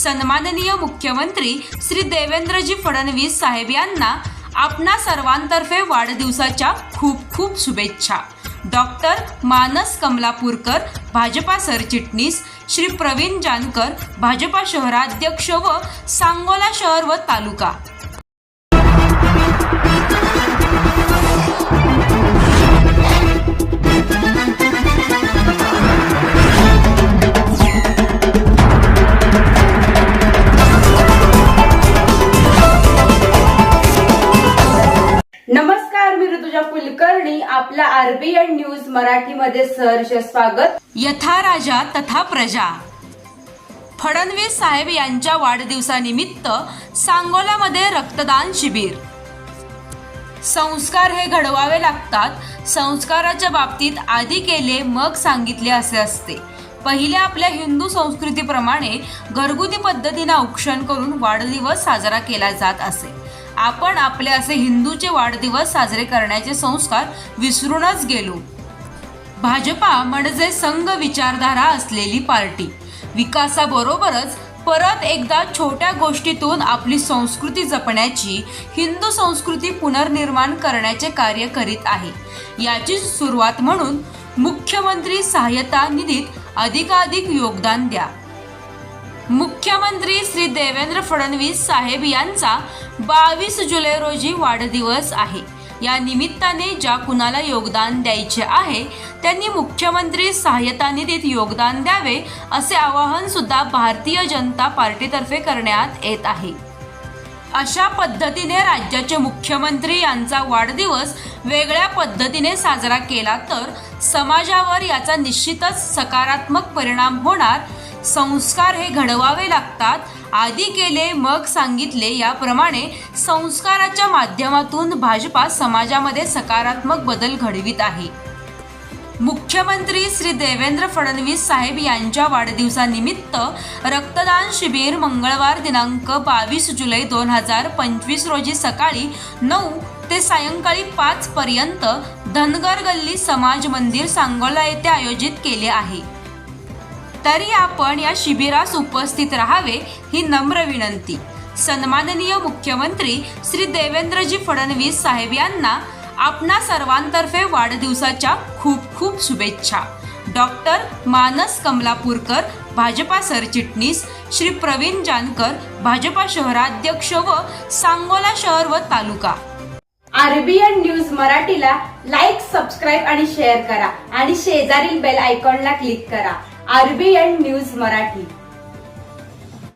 सन्माननीय मुख्यमंत्री श्री देवेंद्रजी फडणवीस साहेब यांना आपणा सर्वांतर्फे वाढदिवसाच्या खूप खूप शुभेच्छा. डॉक्टर मानस कमलापूरकर भाजपा सरचिटणीस श्री प्रवीण जानकर भाजपा शहराध्यक्ष व सांगोला शहर व तालुका. कुलकर्णी आपला आरबीएन न्यूज मराठीमध्ये सहर्ष स्वागत. यथा राजा तथा प्रजा. फडणवीस साहेब यांच्या वाढदिवसानिमित्त सांगोलामध्ये रक्तदान शिबिर. संस्कार हे घडवावे लागतात. संस्काराच्या बाबतीत आधी केले मग सांगितले असे असते. पहिल्या आपल्या हिंदू संस्कृतीप्रमाणे घरगुती पद्धतीने औक्षण करून वाढदिवस साजरा केला जात असे. आपण आपले असे हिंदूचे वाढदिवस साजरे करण्याचे संस्कार विसरूनच गेलो. भाजपा म्हणजे संघ विचारधारा असलेली पार्टी. विकासाबरोबरच परत एकदा छोट्या गोष्टीतून आपली संस्कृती जपण्याची हिंदू संस्कृती पुनर्निर्माण करण्याचे कार्य करीत आहे. याची सुरुवात म्हणून मुख्यमंत्री सहाय्यता निधीत अधिकाधिक योगदान द्या. मुख्यमंत्री श्री देवेंद्र फडणवीस साहेब यांचा बावीस जुलै रोजी वाढदिवस आहे. या निमित्ताने ज्या कुणाला योगदान द्यायचे आहे त्यांनी मुख्यमंत्री सहाय्यता निधीत योगदान द्यावे असे आवाहन सुद्धा भारतीय जनता पार्टीतर्फे करण्यात येत आहे. अशा पद्धतीने राज्याचे मुख्यमंत्री यांचा वाढदिवस वेगळ्या पद्धतीने साजरा केला तर समाजावर याचा निश्चितच सकारात्मक परिणाम होणार संस्कार हे घडवावे लागतात. आधी केले मग सांगितले. याप्रमाणे संस्काराच्या माध्यमातून भाजपा समाजामध्ये सकारात्मक बदल घडवित आहे. मुख्यमंत्री श्री देवेंद्र फडणवीस साहेब यांच्या वाढदिवसानिमित्त रक्तदान शिबिर मंगळवार दिनांक बावीस जुलै दोन हजार पंचवीस रोजी सकाळी नऊ ते सायंकाळी पाच पर्यंत धनगर गल्ली समाज मंदिर सांगोला येथे आयोजित केले आहे. तरी आपण या शिबिरास उपस्थित राहावे ही नम्र विनंती. सन्माननीय मुख्यमंत्री श्री देवेंद्रजी फडणवीस साहेब यांना आपणा सर्वांतर्फे वाढदिवसाच्या खूप खूप शुभेच्छा. डॉक्टर मानस कमलापूरकर भाजपा सरचिटणीस श्री प्रवीण जानकर भाजपा शहराध्यक्ष व सांगोला शहर व तालुका. आरबीएन न्यूज मराठीला लाईक सबस्क्राईब आणि शेअर करा आणि शेजारील बेल आयकॉनला क्लिक करा. RBN news Marathi.